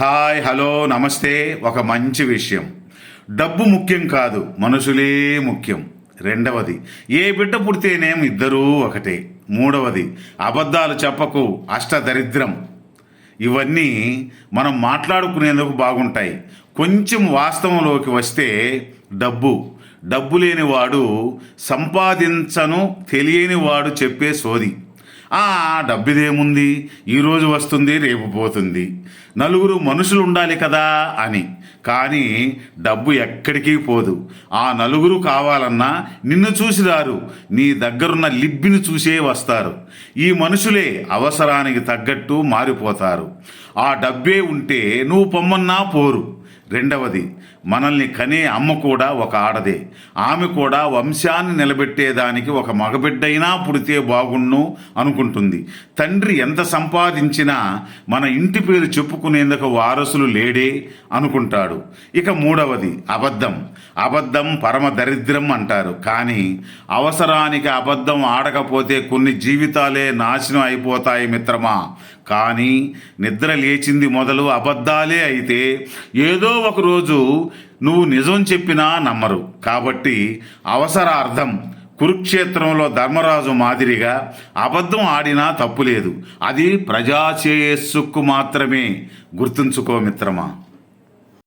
Hi hello నమస్తే. ఒక మంచి విషయం. డబ్బు ముఖ్యం కాదు మనుషులే ముఖ్యం. రెండవది ఏ బిడ్డ పుడితేనేం ఇద్దరూ ఒకటే. మూడవది అబద్ధాలు చెప్పకు అష్టదరిద్రం. ఇవన్నీ మనం మాట్లాడుకునేందుకు బాగుంటాయి. కొంచెం వాస్తవంలోకి వస్తే డబ్బు. డబ్బు లేనివాడు సంపాదించను తెలియనివాడు చెప్పే సోది. డబ్బిదేముంది? ఈరోజు వస్తుంది రేపు పోతుంది. నలుగురు మనుషులు ఉండాలి కదా అని. కానీ డబ్బు ఎక్కడికి పోదు. ఆ నలుగురు కావాలన్నా నిన్ను చూసి రారు. నీ దగ్గరున్న లిబ్బిని చూసే వస్తారు. ఈ మనుషులే అవసరానికి తగ్గట్టు మారిపోతారు. ఆ డబ్బే ఉంటే నువ్వు పొమ్మన్నా పోరు. రెండవది మనల్ని కనే అమ్మ కూడా ఒక ఆడదే. ఆమె కూడా వంశాన్ని నిలబెట్టేదానికి ఒక మగబిడ్డైనా పుడితే బాగుండు అనుకుంటుంది. తండ్రి ఎంత సంపాదించినా మన ఇంటి పేరు చెప్పుకునేందుకు వారసులు లేడే అనుకుంటాడు. ఇక మూడవది అబద్ధం. అబద్ధం పరమ దరిద్రం అంటారు. కానీ అవసరానికి అబద్ధం ఆడకపోతే కొన్ని జీవితాలే నాశనం అయిపోతాయి మిత్రమా. కానీ నిద్ర లేచింది మొదలు అబద్ధాలే అయితే ఏదో ఒక రోజు నువ్వు నిజం చెప్పినా నమ్మరు. కాబట్టి అవసరార్థం కురుక్షేత్రంలో ధర్మరాజు మాదిరిగా అబద్ధం ఆడినా తప్పులేదు అది ప్రజాశ్రేయస్సుకు మాత్రమే. గుర్తుంచుకో మిత్రమా.